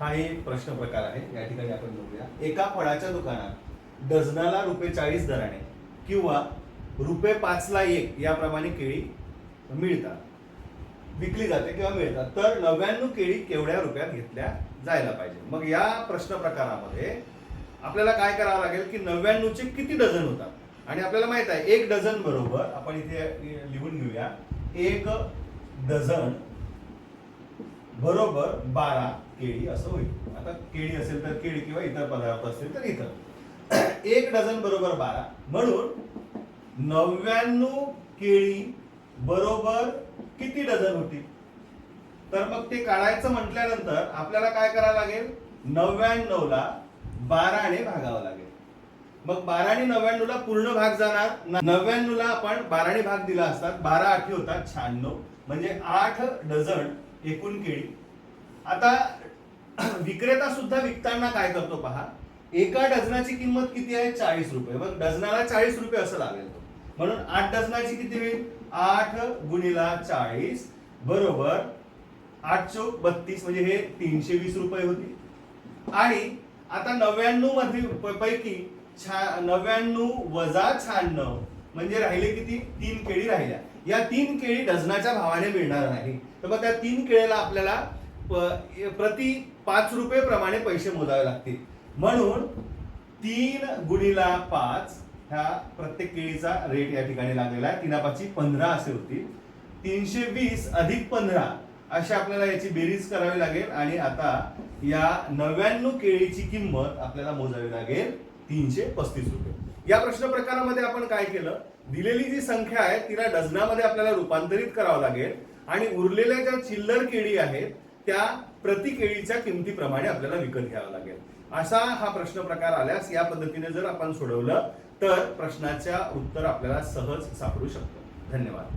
हा एक प्रश्न प्रकार आहे. या ठिकाणी आपण बघूया. एका फळाच्या दुकानात डझनाला रुपये चाळीस दराने किंवा रुपये पाचला एक याप्रमाणे केळी मिळतात. विकली जाते किंवा मिळतात. तर नव्याण्णव केळी केवढ्या रुपयात घेतल्या जायला पाहिजे? मग या प्रश्न प्रकारामध्ये आपल्याला काय करावं लागेल की नव्याण्णवचे किती डझन होतात? आणि आपल्याला माहीत आहे एक डझन बरोबर आपण इथे लिहून घेऊया. एक डझन बरोबर बारा केळी असं होईल. आता केळी असेल तर केळी किंवा इतर पदार्थ असतील तर इतर. एक डझन बरोबर बारा. म्हणून नव्याण्णव केळी बरोबर किती डझन होतील तर मग ते काढायचं म्हटल्यानंतर आपल्याला काय करावं लागेल? नव्याण्णवला बाराने भागावं लागेल. मग बाराने नव्याण्णवला पूर्ण भाग जाणार. नव्याण्णवला आपण बाराने भाग दिला असतात बारा आठी होतात शहाण्णव. म्हणजे आठ डझन एकूण केळी. आता विक्रेता सुद्धा विकताना काय करतो पहा? एका डझनाची किंमत किती आहे? चाळीस रुपये. मग डझनाला चाळीस रुपये असं लागेल तो. म्हणून आठ डझनाची किती होईल? आठ गुणिला चाळीस बरोबर आठ चौक बत्तीस म्हणजे हे तीनशे वीस रुपये होती. आणि आता नव्याण्णवमध्ये पैकी छा नव्याण्णव वजा शहाण्णव म्हणजे राहिले किती? तीन केळी राहिल्या. या तीन केळी डझनाच्या भावाने मिळणार नाही. तर मग त्या तीन केळीला आपल्याला प्रति पाच रुपये प्रमाणे पैसे मोजावे लागतील. म्हणून तीन गुणिला पाच ह्या प्रत्येक केळीचा रेट या ठिकाणी लागलेला आहे. तीनापाची पंधरा असे होतील. तीनशे वीस अधिक पंधरा अशी आपल्याला याची बेरीज करावी लागेल आणि आता या नव्याण्णव केळीची किंमत आपल्याला मोजावी लागेल. तीनशे पस्तीस रुपये. या प्रश्न प्रकारामध्ये आपण काय केलं? दिलेली जी संख्या आहे तिला डझनामध्ये आपल्याला रूपांतरित करावं लागेल आणि उरलेल्या ज्या चिल्लर केळी आहेत त्या प्रति केळीच्या किमतीप्रमाणे आपल्याला विकत घ्यावं लागेल. असा हा प्रश्न प्रकार आल्यास या पद्धतीने जर आपण सोडवलं तर प्रश्नाच्या उत्तर आपल्याला सहज सापडू शकतो. धन्यवाद.